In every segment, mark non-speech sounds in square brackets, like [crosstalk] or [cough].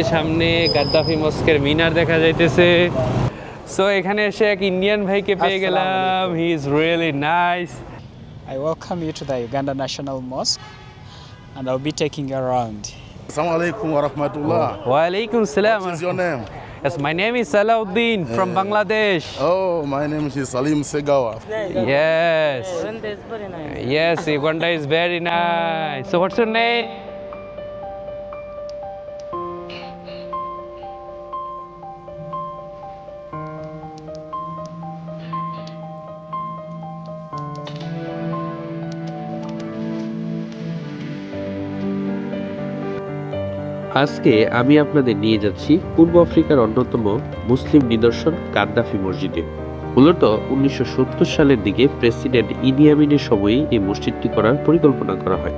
যে সামনে গাদ্দাফি মস্কের মিনার দেখা যাইতেছে সো এখানে এসে এক ইন্ডিয়ান ভাইকে পেয়ে গেলাম he is really nice I welcome you to the Uganda National Mosque and I'll be taking you around. Assalamu alaikum wa rahmatullah. ওয়ালাইকুম সালাম What is your name? Yes, my name is Salauddin from Bangladesh. Oh, my name is Salim Segawa. Yes. Uganda is very nice. Yes, Uganda is very nice. So what's your name? আজকে আমি আপনাদের নিয়ে যাচ্ছি পূর্ব আফ্রিকার অন্যতম মুসলিম নিদর্শন কাদ্দাফি মসজিদে। মূলত উনিশশো সত্তর সালের দিকে প্রেসিডেন্ট ইদি আমিনের সময়েই এই মসজিদটি করার পরিকল্পনা করা হয়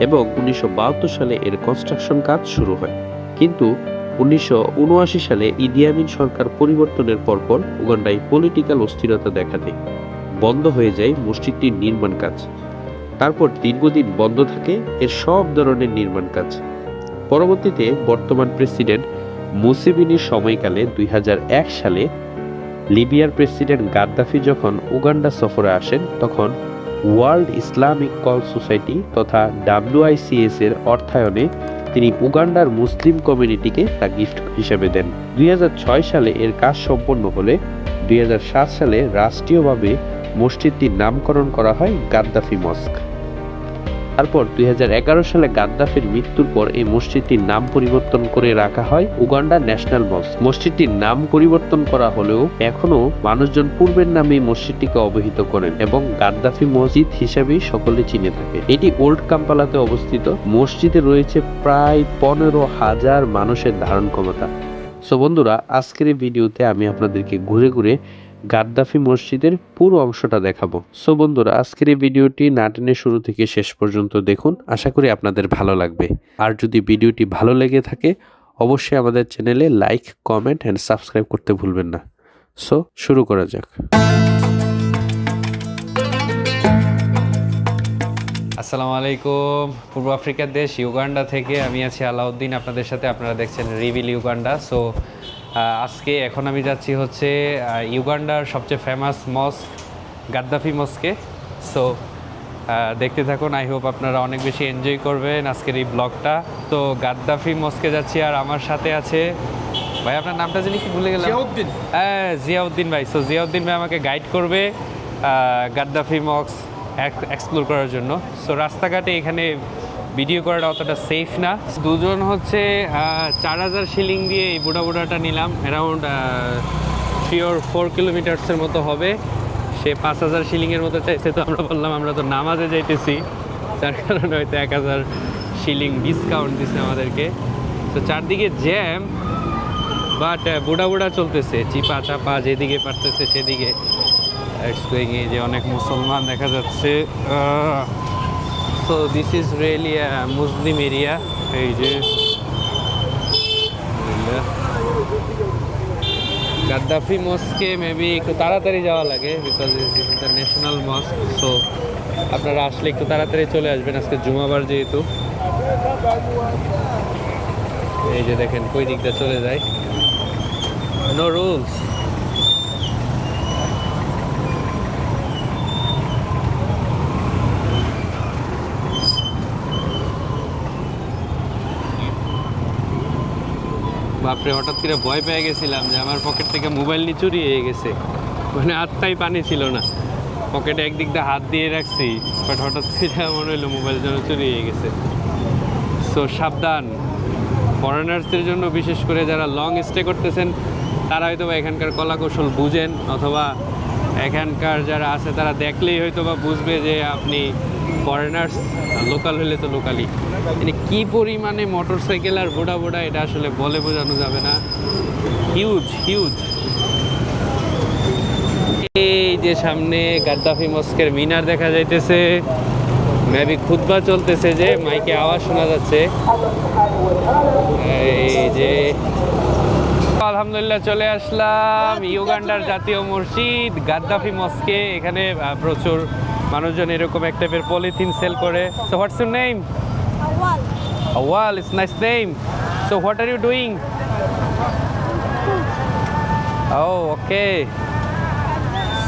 এবং উনিশশো বাহাত্তর সালে এর কনস্ট্রাকশন কাজ শুরু হয়। কিন্তু উনিশশো উনআশি সালে ইদি আমিন সরকার পরিবর্তনের পরপর উগান্ডায় পলিটিক্যাল অস্থিরতা দেখা দেয়। বন্ধ হয়ে যায় মসজিদটির নির্মাণ কাজ। তারপর দীর্ঘদিন বন্ধ থাকে এর সব ধরনের নির্মাণ কাজ। পরবর্তীতে বর্তমান প্রেসিডেন্ট মুসিবিনির সময়কালে দুই হাজার এক সালে লিবিয়ার প্রেসিডেন্ট গাদ্দাফি যখন উগান্ডা সফরে আসেন, তখন ওয়ার্ল্ড ইসলামিক কল সোসাইটি তথা ডাব্লিউআইসিএস এর অর্থায়নে তিনি উগান্ডার মুসলিম কমিউনিটিকে তা গিফট হিসেবে দেন। দুই হাজার ছয় সালে এর কাজ সম্পন্ন হলে দুই হাজার সাত সালে রাষ্ট্রীয়ভাবে মসজিদটির নামকরণ করা হয় গাদ্দাফি মস্ক। তারপর দুই হাজার এগারো সালে গাদ্দাফির মৃত্যুর পর এই মসজিদটির নাম পরিবর্তন করে রাখা হয় উগান্ডা ন্যাশনাল মসজিদ মসজিদটির নাম পরিবর্তন করা হলেও এখনও মানুষজন পূর্বের নামে মসজিদটিকে অবহিত করেন এবং গাদ্দাফি মসজিদ হিসাবেই সকলে চিনে থাকে। এটি ওল্ড কাম্পালাতে অবস্থিত। মসজিদে রয়েছে প্রায় পনেরো হাজার মানুষের ধারণ ক্ষমতা। সো বন্ধুরা, আজকের এই ভিডিওতে আমি আপনাদেরকে ঘুরে ঘুরে গাদ্দাফি মসজিদের পুরো অংশটা দেখাবো। সো বন্ধুরা, আজকের এই ভিডিওটি নাটেনে শুরু থেকে শেষ পর্যন্ত দেখুন। আশা করি আপনাদের ভালো লাগবে। আর যদি ভিডিওটি ভালো লেগে থাকে, অবশ্যই আমাদের চ্যানেলে লাইক, কমেন্ট অ্যান্ড সাবস্ক্রাইব করতে ভুলবেন না। সো শুরু করা যাক। আসসালামু আলাইকুম। পূর্ব আফ্রিকার দেশ ইউগান্ডা থেকে আমি আছি আলাউদ্দিন। আপনাদের সাথে আপনারা দেখছেন রিভিল ইউগান্ডা। সো আজকে এখন আমি যাচ্ছি হচ্ছে ইউগান্ডার সবচেয়ে ফেমাস মস্ক গাদ্দাফি মস্কে সো দেখতে থাকুন আই হোপ আপনারা অনেক বেশি এনজয় করবেন আজকের এই ব্লগটা তো গাদ্দাফি মস্কে যাচ্ছি আর আমার সাথে আছে ভাই আপনার নামটা জানি কি ভুলে গেলাম। জিয়াউদ্দিন। হ্যাঁ জিয়াউদ্দিন ভাই। সো জিয়াউদ্দিন ভাই আমাকে গাইড করবে গাদ্দাফি মক্স এক্সপ্লোর করার জন্য। সো রাস্তাঘাটে এখানে ভিডিও করাটা অতটা সেফ না। দুজন হচ্ছে চার হাজার শিলিং দিয়ে এই বুড়া বুড়াটা নিলাম। অ্যারাউন্ড থ্রি ওর ফোর কিলোমিটার্সের মতো হবে। সে পাঁচ হাজার শিলিংয়ের মতো চাইছে তো আমরা বললাম, আমরা তো নামাজে যাইতেছি। যার কারণে হয়তো এক হাজার শিলিং ডিসকাউন্ট দিচ্ছে আমাদেরকে। তো চারদিকে জ্যাম বাট বুড়া বুড়া চলতেছে। চিপা চাপা যেদিকে পারতেছে সেদিকে। যে অনেক মুসলমান দেখা যাচ্ছে। So this is really Muslim area এই যে গাদ্দাফি মস্কে মেবি একটু তাড়াতাড়ি যাওয়া লাগে because this the national mosque so আপনারা আসলে একটু তাড়াতাড়ি চলে আসবেন আজকে জুমাবার যেহেতু। এই যে দেখেন, কই দিকটা চলে যায়। নো রুলস বাপরে, হঠাৎ করে ভয় পেয়ে গেছিলাম যে আমার পকেট থেকে মোবাইল নিয়ে চুরি হয়ে গেছে। মানে আত্মাই পানি ছিল না। পকেটে একদিক দিয়ে হাত দিয়ে রাখছি বাট হঠাৎ করে মনে হলো মোবাইল যেন চুরি হয়ে গেছে। সো সাবধান। ফরেনার্সদের জন্য বিশেষ করে যারা লং স্টে করতেছেন, তারা হয়তো বা এখানকার কলা কৌশল বুঝেন, অথবা এখানকার যারা আছে, তারা দেখলেই হয়তো বা বুঝবে যে আপনি ফরেনার্স লোকাল হলে তো লোকালই মানে কি পরিমাণে মোটর সাইকেল আর বোড়া বোড়া এটা আসলে বলে বোঝানো যাবে না। হিউজ হিউজ এই যে সামনে গাদ্দাফি মস্কের মিনার দেখা যাইতেছে। মেবি খুতবা চলতেছে যে, মাইকে আওয়াজ শোনা যাচ্ছে। এই যে আলহামদুলিল্লাহ চলে আসলাম, ইউগান্ডার জাতীয় মসজিদ, গাদ্দাফি মস্কে। এখানে প্রচুর মানুষজন এরকম এক টাইপের পলিথিন সেল করে so what's your name. Awal, it's nice name. So what are you doing? Oh, okay.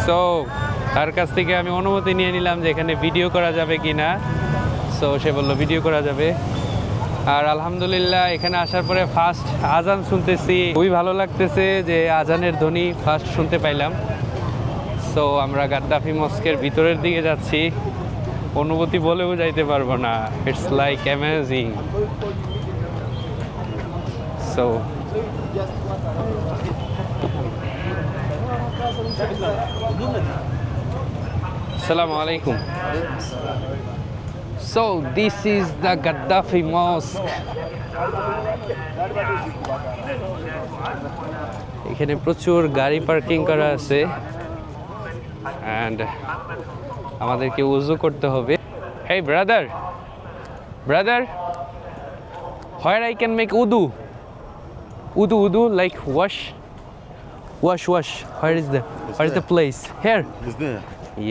So তার কাছ থেকে আমি অনুমতি নিয়ে নিলাম যে এখানে ভিডিও করা যাবে কি না সো সে বলল ভিডিও করা যাবে আর আলহামদুলিল্লাহ এখানে আসার পরে ফার্স্ট আজান শুনতেছি খুবই ভালো লাগতেছে যে আজানের ধ্বনি ফার্স্ট শুনতে পাইলাম সো আমরা গাদ্দাফি মস্কের ভিতরের দিকে যাচ্ছি অনুভূতি বলেও যাইতে পারব না it's like amazing so Assalamu alaikum. So, this is the Gaddafi Mosque. এখানে প্রচুর গাড়ি পার্কিং করা আছে অ্যান্ড আমাদেরকে উজু করতে হবে hey brother brother where I can make উদু উদু উদু like wash wash wash where is the where is the place here Is there?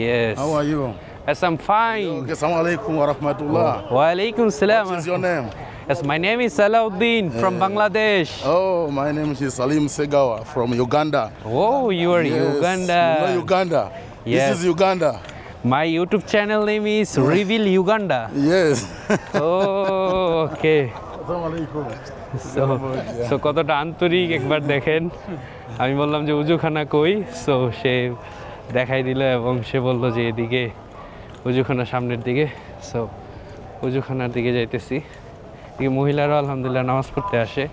Yes. How are you? Yes, I'm fine. Okay, Assalamu alaikum wa rahmatullah. Wa alaikum salam. What is your name? Yes, my name is Salauddin from Bangladesh. Oh, my name is Salim Segawa from Uganda. Oh, you are Yes, Uganda. You know Uganda. Yes. This is Uganda. My YouTube channel name is Reveal Uganda. Yes. Oh, okay. So, so কতটা আন্তরিক একবার দেখেন আমি বললাম যে উজুখানা কই so সে দেখাই দিল এবং সে বলল যে এদিকে উজুখানা সামনের দিকে সো উজুখানার দিকে যাইতেছি এদিকে মহিলারা আলহামদুলিল্লাহ নামাজ পড়তে আসে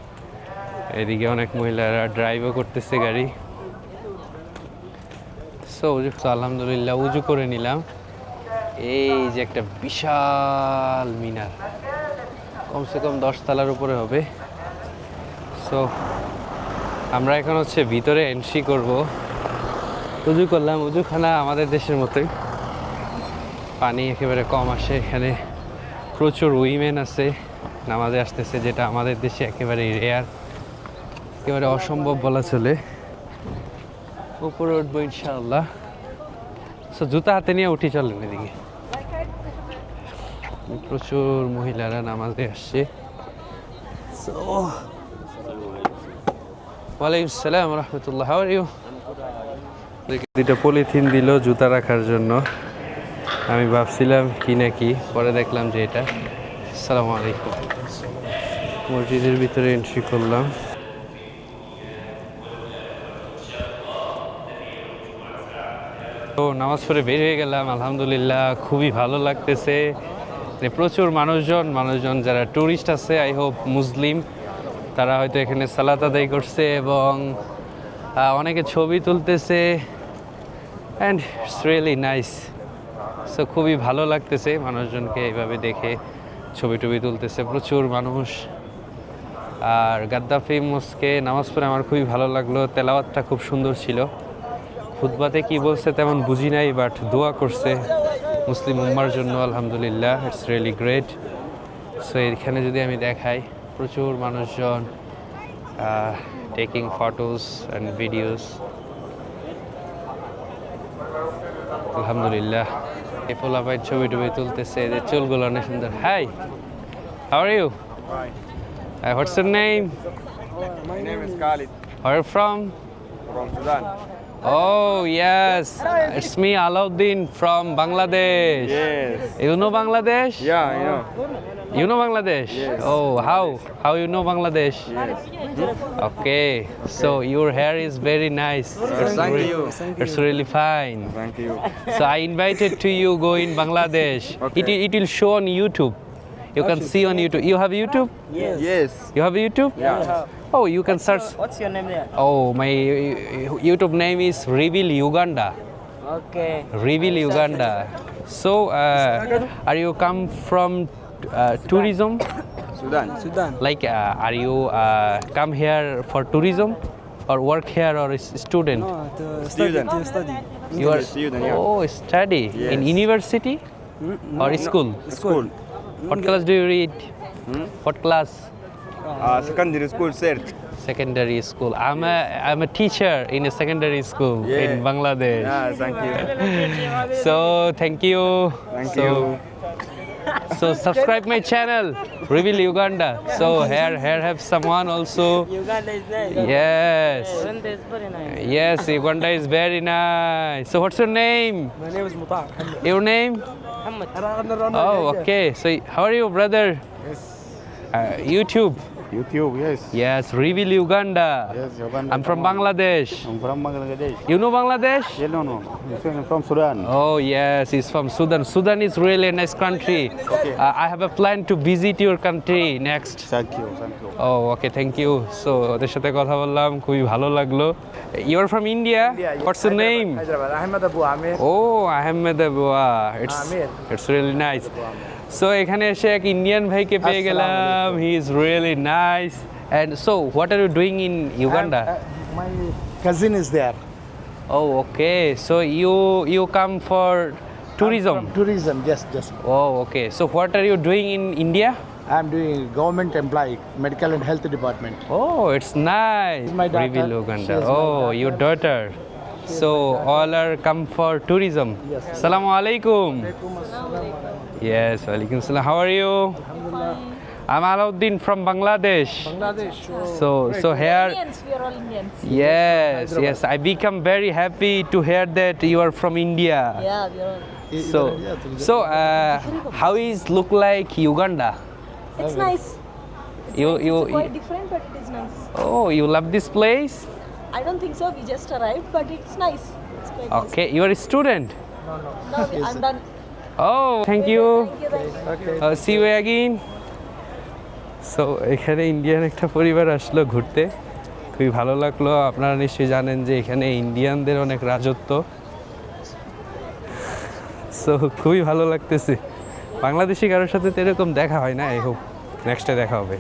এদিকে অনেক মহিলারা ড্রাইভও করতেছে গাড়ি সো উজু আলহামদুলিল্লাহ উজু করে নিলাম। এই যে একটা বিশাল মিনার। কমসে কম দশ তলার উপরে হবে। সো আমরা এখন হচ্ছে ভিতরে এন্ট্রি করব। উজু করলাম, উজুখানা আমাদের দেশের মতোই। পানি একেবারে কম আসে এখানে। প্রচুর উইমেন আছে। নামাজে আসতেছে যেটা আমাদের দেশে একেবারে রেয়ার একেবারে অসম্ভব বলা চলে। উপরে উঠবো ইনশাআল্লাহ। সো জুতা হাতে নিয়ে উঠি চলেন এদিকে। প্রচুর মহিলারা নামাজে আসছে। So, ওয়ালাইকুম সালাম রহমতুল্লাহ দুইটা পলিথিন দিল জুতা রাখার জন্য। আমি ভাবছিলাম কি না কি পরে দেখলাম যে এটা। সালাম আলাইকুম। মসজিদের ভিতরে এন্ট্রি করলাম। তো নামাজ পড়ে বের হয়ে গেলাম, আলহামদুলিল্লাহ, খুবই ভালো লাগতেছে। মানে প্রচুর মানুষজন মানুষজন যারা ট্যুরিস্ট আছে আই হোপ মুসলিম, তারা হয়তো এখানে সালাত আদায় করছে এবং অনেকে ছবি তুলতেছে and it's really nice so খুবই ভালো লাগতেছে মানুষজনকে এইভাবে দেখে ছবি টবি তুলতেছে, প্রচুর মানুষ। আর গাদ্দাফি মস্কে নামাজ পড়ে আমার খুবই ভালো লাগল, তেলাওয়াতটা খুব সুন্দর ছিল। খুতবাতে কি বলছে তেমন বুঝি নাই বাট দোয়া করছে মুসলিম উম্মার জন্য আলহামদুলিল্লাহ ইটস রিয়েলি গ্রেট সো এখানে যদি আমি দেখাই প্রচুর মানুষজন টেকিং ফটোস অ্যান্ড ভিডিওস আলহামদুলিল্লাহ। এই পোলাপাই ছবি টবি তুলতেছে এদের চুলগুলো অনেক সুন্দর। Hi how are you what's your name My name is Khalid. Where from? from Sudan. Oh yes, it's me Alauddin from Bangladesh. Yes. You know Bangladesh? Yeah, I know. You know Bangladesh? Yes. Oh, how? How you know Bangladesh? Yes. Okay, so your hair is very nice. It's Thank re- you. It's really fine. Thank you. So I invited to you go in Bangladesh. Okay. It, it will show on YouTube. You can see on YouTube. You have YouTube? Yes. Yes. You have YouTube? Yeah. Oh, you can search. What's your name there? Oh, my uh, YouTube name is Reveal Uganda. Okay. Reveal Uganda. So, uh, are you come from uh, tourism? Sudan. Sudan. Like, uh, are you uh, come here for tourism, or work here, or is student? No, to Student. study. To study. you are student, yeah. oh study in Yes. university or school. School. What class do you read? Hmm? What class? Uh, secondary school search. Secondary school. I'm a I'm a teacher in a secondary school in Bangladesh. Yeah, thank you. So thank you. Thank So, you. So subscribe my channel, Reveal Uganda. So here, here have someone also. Uganda is nice. Yes, Uganda is very nice. yes, Uganda is very nice. So what's your name? My name is Mutar. Your name? Muhammad. Oh, okay. So how are you, brother? Yes, Uh, YouTube. YouTube, yes. Yes, Reveal Uganda. Yes, Uganda. I'm from Bangladesh. I'm from Bangladesh. You know Bangladesh? Yeah, no, no. I'm from Sudan. Oh yes, he's from Sudan. Sudan is really a nice country. Okay. Uh, I have a plan to visit your country next. Thank you, thank you. Oh okay thank you. So, ওদের সাথে কথা বললাম খুবই ভালো লাগল you are from India what's your name Hyderabad. Ahmed Abu Amir. Oh Ahmed বুয়া it's Amir. It's really nice so এখানে এসে এক ইন্ডিয়ান ভাইকে পেয়ে গেলাম he is really nice and so what are you doing in Uganda Uh, my cousin is there. Oh okay so you you come for tourism From tourism, yes, yes. Oh okay so what are you doing in India I'm doing government employee, medical and health department. Oh, it's nice. my daughter. Reveal She Uganda. is my Oh, daughter. your daughter. So all are come for tourism. Yes. Assalamu alaikum. Yes, alaikum salam. How are you? I'm Alauddin from Bangladesh. Bangladesh. So so here Indians, we are all Indians. yes, yes. I become very happy to hear that you are from India. Yeah, we are all. So so uh, how is look like Uganda? It's nice. It's You- nice. you- it's quite you- different, but it is nice. Oh, you love this place? I don't think so. We just arrived, but it's nice. It's quite Okay, you are a student. No, No, [laughs] we, I'm done. Oh, thank you. Thank. Uh, see you again. So এখানে Indian একটা পরিবার আসলো ঘুরতে খুবই ভালো লাগল আপনারা নিশ্চয়ই জানেন যে এখানে ইন্ডিয়ানদের অনেক রাজত্ব সো খুবই ভালো লাগতেছে বাংলাদেশি কারোর সাথে তো এরকম দেখা হয় না আই হোক নেক্সটে দেখা হবে